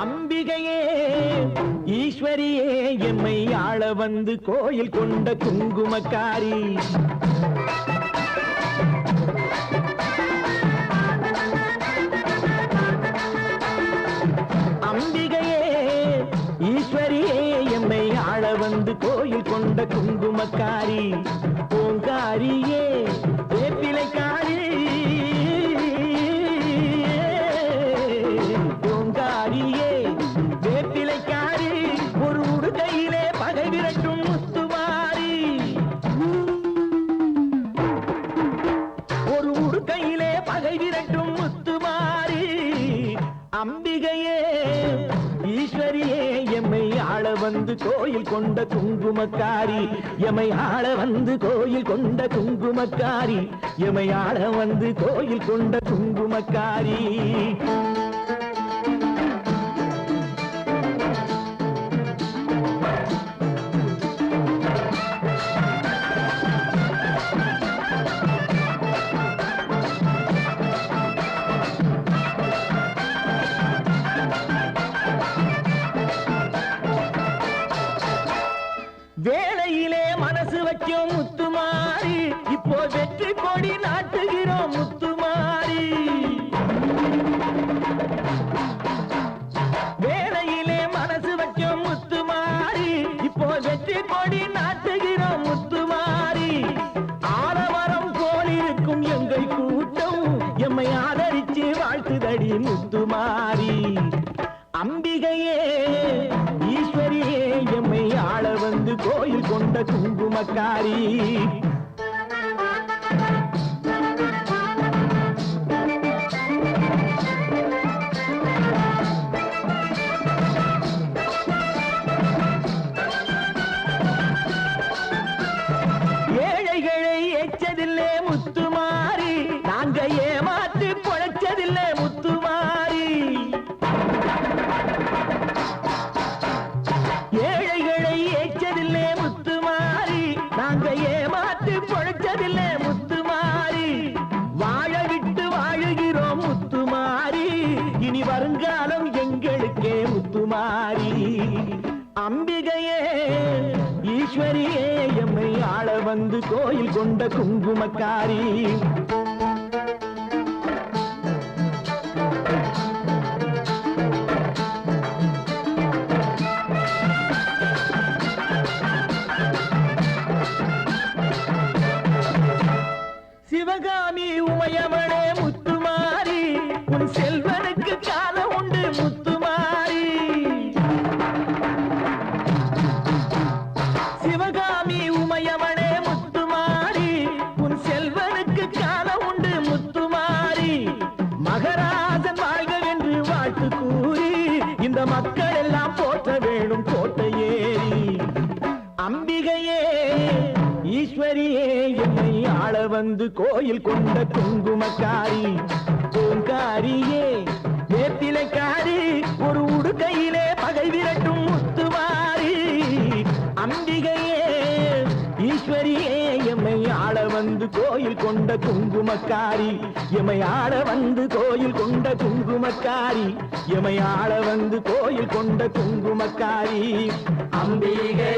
அம்பிகையே ஈஸ்வரியே எம்மை ஆள வந்து கோயில் கொண்ட குங்குமக்காரி. வந்து கோயில் கொண்ட குங்குமக்காரி. பூங்காரியே அம்பிகையே ஈஸ்வரியே எம்மை ஆள வந்து கோயில் கொண்ட குங்குமக்காரி. எமை ஆள வந்து கோயில் கொண்ட குங்குமக்காரி. எமை ஆள வந்து கோயில் கொண்ட குங்குமக்காரி. வேலையிலே மனசு வைக்கும் முத்துமாரி. இப்போ வெற்றி கொடி நாட்டுகிறோம் முத்துமாரி. வேலையிலே மனசு வைக்கும் முத்துமாரி. இப்போ வெற்றி கொடி நாட்டுகிறோம் முத்துமாரி. ஆலமரம் போலிருக்கும் எங்கள் கூட்டம். எம்மை ஆதரிச்சு வாழ்த்துதடி முத்துமாரி. அம்பிகையே கொண்ட குங்குமக்காரி. ஏழைகளை எச்சதில்லே முத்து ஏமாத்து பொழைச்சதில்லை முத்துமாரி வாழ விட்டு வாழுகிறோம் முத்துமாரி இனி வருங்காலம் எங்களுக்கே முத்துமாரி அம்பிகையே ஈஸ்வரியே எம்மை ஆள வந்து கோயில் கொண்ட குங்குமக்காரி. சிவகாமி உமையவனே முத்துமாரி உன் செல்வனுக்கு காலம் உண்டு முத்துமாரி சிவகாமி உமையவனே முத்துமாரி உன் செல்வனுக்கு காலம் வந்து கோயில் கொண்ட குங்குமக்காரி. பூங்காரியே வேத்திலைக்காரி ஒரு உடுக்கையிலே பகை விரட்டும் முத்துவாரி. அம்பிகையே ஈஸ்வரியே எம்மை ஆள வந்து கோயில் கொண்ட குங்குமக்காரி. எமை ஆள வந்து கோயில் கொண்ட குங்குமக்காரி. எமை ஆள வந்து கோயில் கொண்ட குங்குமக்காரி. அம்பிகை